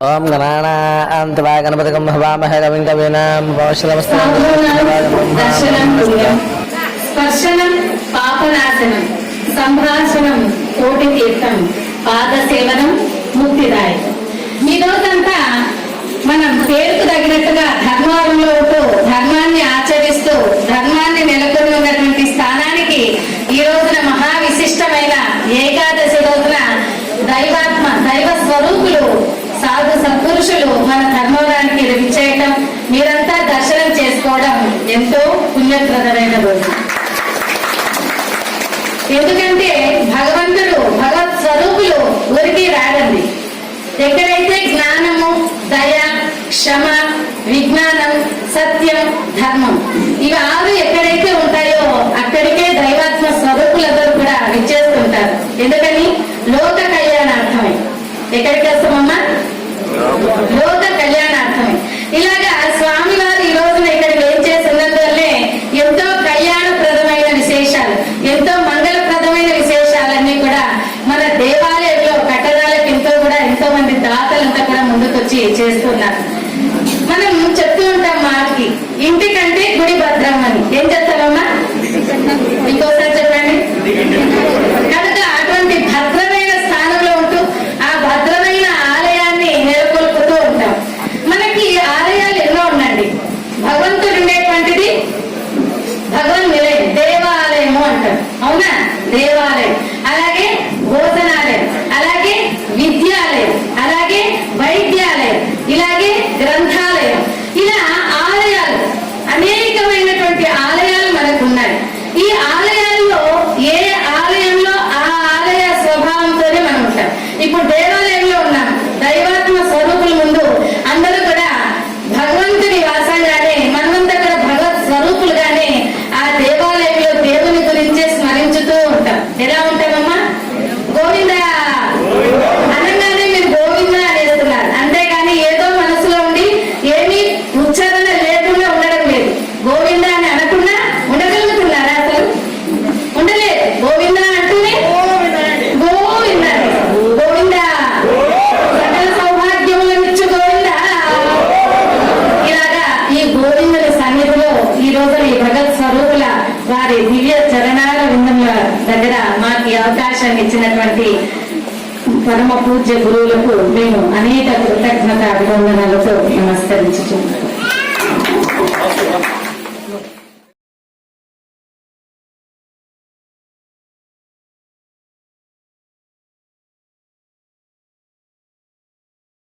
ఓం గణానాంతవా గణపతికం భవామహే కవిం కవీనాం దర్శనం స్పర్శనం పాపనాశనం సంభాషణం కోటి తీర్థం పాద సేవనం ముక్తిదాయకం ఈ రోజంతా మనం పేరుకు తగినట్టుగా ధర్మంలో ఉంటూ ధర్మాన్ని ఆచరిస్తూ ధర్మాన్ని నెలకొని ఉన్నటువంటి స్థానానికి ఈ రోజున మహా విశిష్టమైన ఏకాదశి రోజున దైవాత్మ దైవ స్వరూపులు నాలుగు సత్పురుషులు మన ధర్మవరానికి విచ్చేయటం మీరంతా దర్శనం చేసుకోవడం ఎంతో పుణ్యప్రదమైన రోజు. ఎందుకంటే భగవంతుడు భగవత్ స్వరూపులు ఊరికి రాడండి ఎక్కడైతే జ్ఞానము దయ క్షమ విజ్ఞానం సత్యం ధర్మం ఇవి ఆరు ఎక్కడైతే ఉంటాయో అక్కడికే దైవాత్మ స్వరూపులందరూ కూడా విచ్చేస్తుంటారు. ఎందుకని? లోక కళ్యాణార్థమే. ఎక్కడికి వస్తామమ్మా? లోక కళ్యాణార్థమే. ఇలాగా స్వామివారు ఈ రోజున ఇక్కడ ఏం చేసినందువల్లే ఎంతో కళ్యాణప్రదమైన విశేషాలు ఎంతో మంగళప్రదమైన విశేషాలన్నీ కూడా మన దేవాలయంలో కట్టడాలకు ఎంతో కూడా ఎంతో మంది దాతలంతా కూడా ముందుకొచ్చి చేస్తున్నారు. మనం చెప్తూ ఉంటాం మాకి ఇంటికి ದೇವಾಲಯ చరణాల విందముల దగ్గర మాకు అవకాశాన్ని ఇచ్చినటువంటి పరమ పూజ్య గురువులకు మేము అనేక కృతజ్ఞత అభినందనలతో నమస్కరించుకుంటున్నాం.